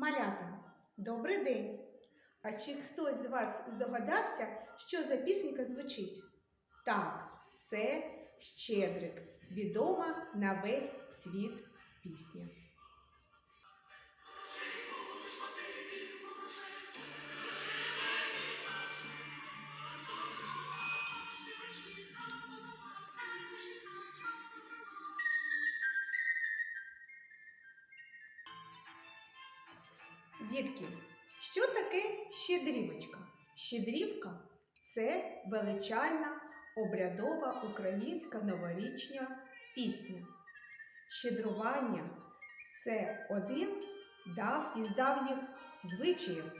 Малята, добрий день! А чи хтось з вас здогадався, що за пісенька звучить? Так, це Щедрик, відома на весь світ пісня. Дітки, що таке щедрівочка? Щедрівка це величальна обрядова українська новорічня пісня. Щедрування це один дав із давніх звичаїв,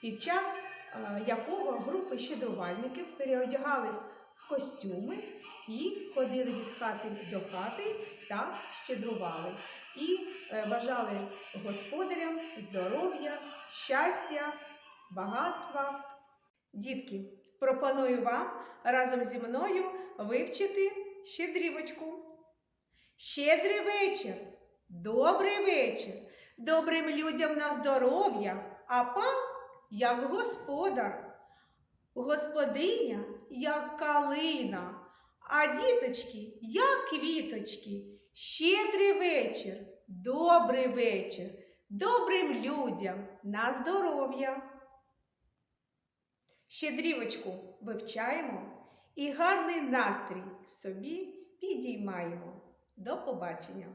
під час е, якого групи щедрувальників переодягались в костюми і ходили від хати до хати та щедрували. І е, бажали господарям здоров'я, щастя, багатства. Дітки, пропоную вам разом зі мною вивчити щедрівочку. Щедрий вечір, добрий вечір, добрим людям на здоров'я, а пан як господар, господиня як калина, а діточки як квіточки. Щедрий вечір, добрий вечір, добрим людям на здоров'я. Щедрівочку вивчаємо і гарний настрій собі підіймаємо. До побачення!